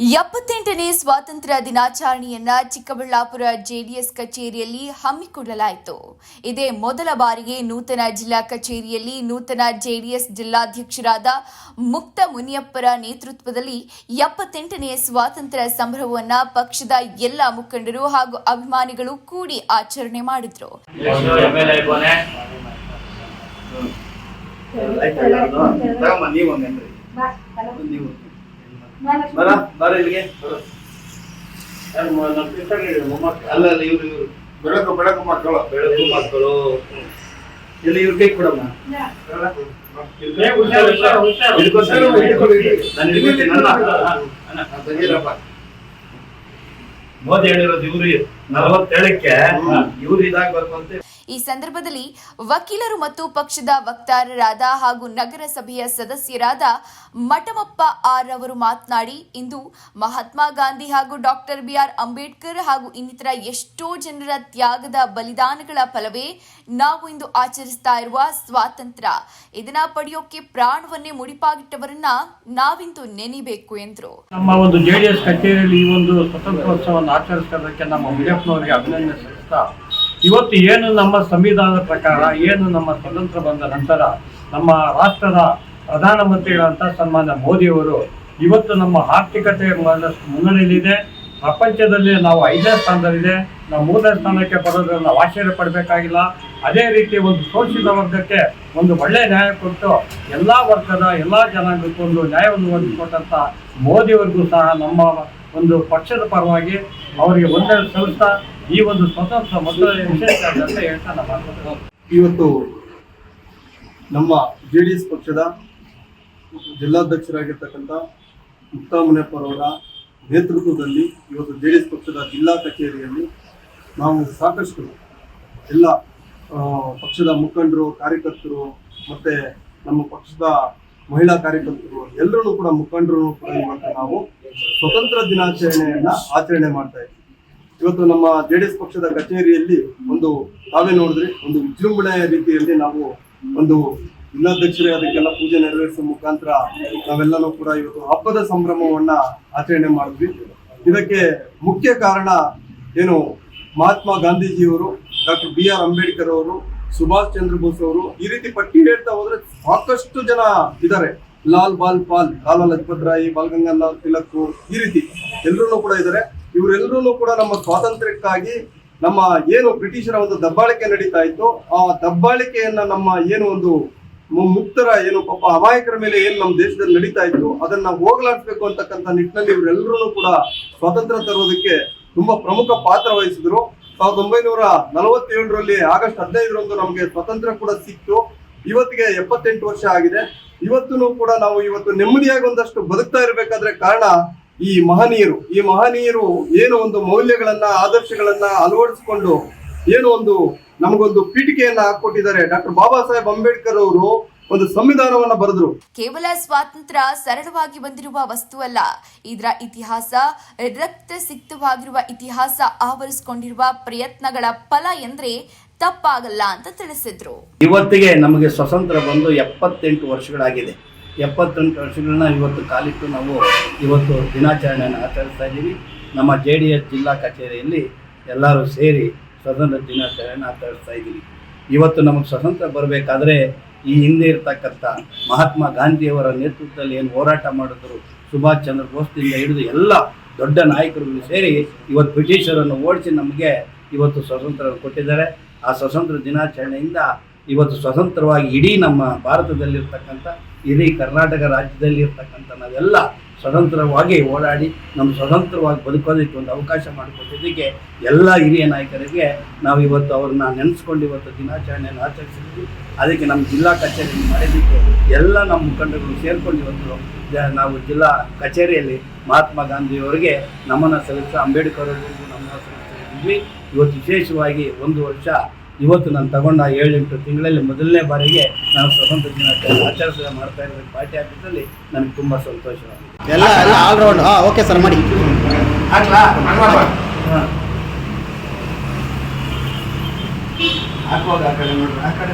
ಎಪ್ಪತ್ತೆಂಟನೇ ಸ್ವಾತಂತ್ರ್ಯ ದಿನಾಚರಣೆಯನ್ನ ಚಿಕ್ಕಬಳ್ಳಾಪುರ ಜೆಡಿಎಸ್ ಕಚೇರಿಯಲ್ಲಿ ಹಮ್ಮಿಕೊಳ್ಳಲಾಯಿತು. ಇದೇ ಮೊದಲ ಬಾರಿಗೆ ನೂತನ ಜಿಲ್ಲಾ ಕಚೇರಿಯಲ್ಲಿ ನೂತನ ಜೆಡಿಎಸ್ ಜಿಲ್ಲಾಧ್ಯಕ್ಷರಾದ ಮುಕ್ತ ಮುನಿಯಪ್ಪರ ನೇತೃತ್ವದಲ್ಲಿ ಎಪ್ಪತ್ತೆಂಟನೇ ಸ್ವಾತಂತ್ರ್ಯ ಸಂಭ್ರಮವನ್ನ ಪಕ್ಷದ ಎಲ್ಲ ಮುಖಂಡರು ಹಾಗೂ ಅಭಿಮಾನಿಗಳು ಕೂಡಿ ಆಚರಣೆ ಮಾಡಿದ್ರು. ನೀವು ಬರ ಬರ ಇಲ್ಲಿಗೆ. ಅಲ್ಲ ಅಲ್ಲ ಇವ್ರು ಇವ್ರು. ಬೆಳಕು ಬೆಳಕು ಮಕ್ಕಳು ಬೆಳಕು ಮಕ್ಕಳು ಇಲ್ಲಿ ಇವ್ರ ಕೈ ಕೊಡಮ್ಮ. ಮೋದಿ ಹೇಳಿರೋದು ಇವ್ರಿ ನಲವತ್ತೇಳಕ್ಕೆ. ಇವ್ರಿ ಇವ್ರು ಇದಾಗ್ಬೇಕು ಅಂತ ಈ ಸಂದರ್ಭದಲ್ಲಿ ವಕೀಲರು ಮತ್ತು ಪಕ್ಷದ ವಕ್ತಾರರಾದ ಹಾಗೂ ನಗರಸಭೆಯ ಸದಸ್ಯರಾದ ಮಠಮಪ್ಪ ಆರ್ ಅವರು ಮಾತನಾಡಿ, ಇಂದು ಮಹಾತ್ಮ ಗಾಂಧಿ ಹಾಗೂ ಡಾಕ್ಟರ್ ಬಿಆರ್ ಅಂಬೇಡ್ಕರ್ ಹಾಗೂ ಇನ್ನಿತರ ಎಷ್ಟೋ ಜನರ ತ್ಯಾಗದ ಬಲಿದಾನಗಳ ಫಲವೇ ನಾವು ಇಂದು ಆಚರಿಸ್ತಾ ಇರುವ ಸ್ವಾತಂತ್ರ್ಯ. ಇದನ್ನ ಪಡೆಯೋಕೆ ಪ್ರಾಣವನ್ನೇ ಮುಡಿಪಾಗಿಟ್ಟವರನ್ನ ನಾವಿಂದು ನೆನಿಬೇಕು ಎಂದರು. ನಮ್ಮ ಒಂದು ಜೆಡಿಎಸ್ ಕಚೇರಿಯಲ್ಲಿ ಈ ಒಂದು ಸ್ವತಂತ್ರೋತ್ಸವವನ್ನು ಆಚರಿಸಿದ್ದಕ್ಕೆ ನಮ್ಮ ಮುನಿಯಪ್ಪನವರಿಗೆ ಅಭಿನಂದನೆ ಸಲ್ಲಿಸ್ತಾ ಇವತ್ತು ಏನು ನಮ್ಮ ಸಂವಿಧಾನದ ಪ್ರಕಾರ, ಏನು ನಮ್ಮ ಸ್ವತಂತ್ರ ಬಂದ ನಂತರ ನಮ್ಮ ರಾಷ್ಟ್ರದ ಪ್ರಧಾನಮಂತ್ರಿಗಳಂತ ಸನ್ಮಾನ್ಯ ಮೋದಿಯವರು ಇವತ್ತು ನಮ್ಮ ಆರ್ಥಿಕತೆ ಮುನ್ನಡೆಯಲ್ಲಿದೆ. ಪ್ರಪಂಚದಲ್ಲಿ ನಾವು ಐದನೇ ಸ್ಥಾನದಲ್ಲಿದೆ. ನಾವು ಮೂರನೇ ಸ್ಥಾನಕ್ಕೆ ಬರೋದ್ರಲ್ಲಿ ನಾವು ಆಶ್ಚರ್ಯ ಪಡಬೇಕಾಗಿಲ್ಲ. ಅದೇ ರೀತಿ ಒಂದು ಶೋಷಿತ ವರ್ಗಕ್ಕೆ ಒಂದು ಒಳ್ಳೆ ನ್ಯಾಯ ಕೊಟ್ಟು ಎಲ್ಲ ವರ್ಗದ ಎಲ್ಲ ಜನಾಂಗಕ್ಕೂ ಒಂದು ನ್ಯಾಯವನ್ನು ಒದಗಿಸಿಕೊಟ್ಟಂತ ಮೋದಿಯವರಿಗೂ ಸಹ ನಮ್ಮ ಒಂದು ಪಕ್ಷದ ಪರವಾಗಿ ಅವರಿಗೆ ಒಂದೇ ಸಲ್ಲಿಸ್ತಾ ಈ ಒಂದು ಸ್ವತಂತ್ರ ವಿಶೇಷ ಅಂತ ನಮ್ಮ ಇವತ್ತು ನಮ್ಮ ಜೆ ಡಿ ಎಸ್ ಪಕ್ಷದ ಜಿಲ್ಲಾಧ್ಯಕ್ಷರಾಗಿರ್ತಕ್ಕಂಥ ಮುಕ್ತಾಮುನಿಯಪ್ಪರವರ ನೇತೃತ್ವದಲ್ಲಿ ಇವತ್ತು ಜೆ ಡಿ ಎಸ್ ಪಕ್ಷದ ಜಿಲ್ಲಾ ಕಚೇರಿಯಲ್ಲಿ ನಾವು ಸಾಕಷ್ಟು ಎಲ್ಲ ಪಕ್ಷದ ಮುಖಂಡರು, ಕಾರ್ಯಕರ್ತರು ಮತ್ತೆ ನಮ್ಮ ಪಕ್ಷದ ಮಹಿಳಾ ಕಾರ್ಯಕರ್ತರು ಎಲ್ಲರೂ ಕೂಡ ಮುಖಂಡರು ಕೂಡ ಇವತ್ತು ನಾವು ಸ್ವತಂತ್ರ ದಿನಾಚರಣೆಯನ್ನ ಆಚರಣೆ ಮಾಡ್ತಾ ಇದ್ದೀವಿ. ಇವತ್ತು ನಮ್ಮ ಜೆ ಡಿ ಎಸ್ ಪಕ್ಷದ ಕಚೇರಿಯಲ್ಲಿ ಒಂದು ತಾವೇ ನೋಡಿದ್ರೆ, ಒಂದು ವಿಜೃಂಭಣೆಯ ರೀತಿಯಲ್ಲಿ ನಾವು ಒಂದು ಜಿಲ್ಲಾಧ್ಯಕ್ಷರೇ ಅದಕ್ಕೆಲ್ಲ ಪೂಜೆ ನೆರವೇರಿಸುವ ಮುಖಾಂತರ ನಾವೆಲ್ಲನೂ ಕೂಡ ಇವತ್ತು ಹಬ್ಬದ ಸಂಭ್ರಮವನ್ನ ಆಚರಣೆ ಮಾಡಿದ್ವಿ. ಇದಕ್ಕೆ ಮುಖ್ಯ ಕಾರಣ ಏನು, ಮಹಾತ್ಮ ಗಾಂಧೀಜಿಯವರು, ಡಾಕ್ಟರ್ ಬಿ ಆರ್ ಅಂಬೇಡ್ಕರ್ ಅವರು, ಸುಭಾಷ್ ಚಂದ್ರ ಬೋಸ್ ಅವರು ಈ ರೀತಿ ಪಟ್ಟಿ ಹೇಳ್ತಾ ಹೋದ್ರೆ ಸಾಕಷ್ಟು ಜನ ಇದ್ದಾರೆ. ಲಾಲ್ ಬಾಲ್ ಪಾಲ್, ಲಾಲಾ ಲಜಪತ್ ರಾಯ್ ಬಾಲ್ ಗಂಗಾಧರ್ ತಿಲಕ್ ಈ ರೀತಿ ಎಲ್ಲರೂ ಕೂಡ ಇದ್ದಾರೆ. ಇವರೆಲ್ಲರೂ ಕೂಡ ನಮ್ಮ ಸ್ವಾತಂತ್ರ್ಯಕ್ಕಾಗಿ ನಮ್ಮ ಏನು ಬ್ರಿಟಿಷರ ಒಂದು ದಬ್ಬಾಳಿಕೆ ನಡೀತಾ ಇತ್ತು, ಆ ದಬ್ಬಾಳಿಕೆಯನ್ನ ನಮ್ಮ ಏನು ಒಂದು ಮುಕ್ತರ ಏನು ಪಾಪ ಅಮಾಯಕರ ಮೇಲೆ ಏನು ನಮ್ಮ ದೇಶದಲ್ಲಿ ನಡೀತಾ ಇತ್ತು, ಅದನ್ನ ಹೋಗಲಾಡಿಸಬೇಕು ಅಂತಕ್ಕಂಥ ನಿಟ್ಟಿನಲ್ಲಿ ಇವರೆಲ್ಲರೂ ಕೂಡ ಸ್ವಾತಂತ್ರ್ಯ ತರೋದಕ್ಕೆ ತುಂಬಾ ಪ್ರಮುಖ ಪಾತ್ರ ವಹಿಸಿದ್ರು. ಸಾವಿರದ ಒಂಬೈನೂರ ನಲವತ್ತೇಳರಲ್ಲಿ ಆಗಸ್ಟ್ ಹದಿನೈದರಂದು ನಮಗೆ ಸ್ವಾತಂತ್ರ್ಯ ಕೂಡ ಸಿಕ್ತು. ಇವತ್ತಿಗೆ ಎಪ್ಪತ್ತೆಂಟು ವರ್ಷ ಆಗಿದೆ. ಇವತ್ತು ಕೂಡ ನಾವು ಇವತ್ತು ನೆಮ್ಮದಿಯಾಗಿ ಒಂದಷ್ಟು ಬದುಕ್ತಾ ಇರಬೇಕಾದ್ರೆ ಕಾರಣ ಈ ಮಹನೀಯರು ಈ ಮಹನೀಯರು ಏನು ಒಂದು ಮೌಲ್ಯಗಳನ್ನ ಆದರ್ಶಗಳನ್ನ ಅಳವಡಿಸಿಕೊಂಡು ಏನು ಒಂದು ನಮಗೊಂದು ಪೀಠಿಕೆಯನ್ನ ಹಾಕೊಟ್ಟಿದ್ದಾರೆ ಡಾಕ್ಟರ್ ಬಾಬಾ ಸಾಹೇಬ್ ಅಂಬೇಡ್ಕರ್ ಅವರು ಒಂದು ಸಂವಿಧಾನವನ್ನ ಬರೆದ್ರು. ಕೇವಲ ಸ್ವಾತಂತ್ರ್ಯ ಸರಳವಾಗಿ ಬಂದಿರುವ ವಸ್ತು ಅಲ್ಲ. ಇದರ ಇತಿಹಾಸ ರಕ್ತ ಸಿಕ್ತವಾಗಿರುವ ಇತಿಹಾಸ ಆವರಿಸಿಕೊಂಡಿರುವ ಪ್ರಯತ್ನಗಳ ಫಲ ಎಂದ್ರೆ ತಪ್ಪಾಗಲ್ಲ ಅಂತ ತಿಳಿಸಿದ್ರು. ಇವತ್ತಿಗೆ ನಮಗೆ ಸ್ವತಂತ್ರ ಬಂದು ಎಪ್ಪತ್ತೆಂಟು ವರ್ಷಗಳಾಗಿದೆ. ಎಪ್ಪತ್ತೆಂಟು ವರ್ಷಗಳನ್ನ ಇವತ್ತು ಕಾಲಿಟ್ಟು ನಾವು ಇವತ್ತು ದಿನಾಚರಣೆಯನ್ನು ಆಚರಿಸ್ತಾ ಇದ್ದೀವಿ. ನಮ್ಮ ಜೆ ಡಿ ಎಸ್ ಜಿಲ್ಲಾ ಕಚೇರಿಯಲ್ಲಿ ಎಲ್ಲರೂ ಸೇರಿ ಸ್ವತಂತ್ರ ದಿನಾಚರಣೆಯನ್ನು ಆಚರಿಸ್ತಾ ಇದ್ದೀವಿ. ಇವತ್ತು ನಮಗೆ ಸ್ವತಂತ್ರ ಬರಬೇಕಾದ್ರೆ ಈ ಹಿಂದೆ ಇರತಕ್ಕಂಥ ಮಹಾತ್ಮ ಗಾಂಧಿಯವರ ನೇತೃತ್ವದಲ್ಲಿ ಏನು ಹೋರಾಟ ಮಾಡಿದ್ರು, ಸುಭಾಷ್ ಚಂದ್ರ ಬೋಸ್ದಿಂದ ಹಿಡಿದು ಎಲ್ಲ ದೊಡ್ಡ ನಾಯಕರುಗಳು ಸೇರಿ ಇವತ್ತು ಬ್ರಿಟಿಷರನ್ನು ಓಡಿಸಿ ನಮಗೆ ಇವತ್ತು ಸ್ವತಂತ್ರ ಕೊಟ್ಟಿದ್ದಾರೆ. ಆ ಸ್ವತಂತ್ರ ದಿನಾಚರಣೆಯಿಂದ ಇವತ್ತು ಸ್ವತಂತ್ರವಾಗಿ ಇಡೀ ನಮ್ಮ ಭಾರತದಲ್ಲಿರ್ತಕ್ಕಂಥ, ಇಡೀ ಕರ್ನಾಟಕ ರಾಜ್ಯದಲ್ಲಿ ಇರ್ತಕ್ಕಂಥ ನಾವೆಲ್ಲ ಸ್ವತಂತ್ರವಾಗಿ ಓಡಾಡಿ ನಮ್ಮ ಸ್ವತಂತ್ರವಾಗಿ ಬದುಕೋದಕ್ಕೆ ಒಂದು ಅವಕಾಶ ಮಾಡಿಕೊಟ್ಟಿದ್ದಕ್ಕೆ ಎಲ್ಲ ಹಿರಿಯ ನಾಯಕರಿಗೆ ನಾವು ಇವತ್ತು ಅವ್ರನ್ನ ನೆನೆಸ್ಕೊಂಡು ಇವತ್ತು ದಿನಾಚರಣೆಯನ್ನು ಆಚರಿಸಿದ್ವಿ ಅದಕ್ಕೆ ನಮ್ಮ ಜಿಲ್ಲಾ ಕಚೇರಿ ಮಾಡಿದ್ದಕ್ಕೆ ಎಲ್ಲ ನಮ್ಮ ಮುಖಂಡಗಳು ಸೇರಿಕೊಂಡು ಇವತ್ತು ನಾವು ಜಿಲ್ಲಾ ಕಚೇರಿಯಲ್ಲಿ ಮಹಾತ್ಮ ಗಾಂಧಿಯವರಿಗೆ ನಮನ ಸಲ್ಲಿಸ, ಅಂಬೇಡ್ಕರ್ ಅವರಿಗೂ ನಮನ ಸಲ್ಲಿಸಿದ್ವಿ ಇವತ್ತು ವಿಶೇಷವಾಗಿ ಒಂದು ವರ್ಷ ಇವತ್ತು ನಾನು ತಗೊಂಡ ಏಳೆಂಟು ತಿಂಗಳಲ್ಲಿ ಮೊದಲನೇ ಬಾರಿಗೆ ನಾನು ಸ್ವತಂತ್ರ ದಿನಾಚರಣೆ ಆಚರಿಸಿದ ಮಾಡ್ತಾ ಇರೋದು ಪಾರ್ಟಿ ಆಗಿದ್ದಲ್ಲಿ ನನಗೆ ತುಂಬ ಸಂತೋಷವಾಗಿದೆ. ಎಲ್ಲ ಎಲ್ಲ ಆಲ್ರೌಂಡ್ ಹಾಂ ಓಕೆ ಸರ್ ಮಾಡಿ. ಹಾಕ್ಲಾ? ಹಾಕುವಾಗ ಆ ಕಡೆ ನೋಡ್ರಿ ಆ ಕಡೆ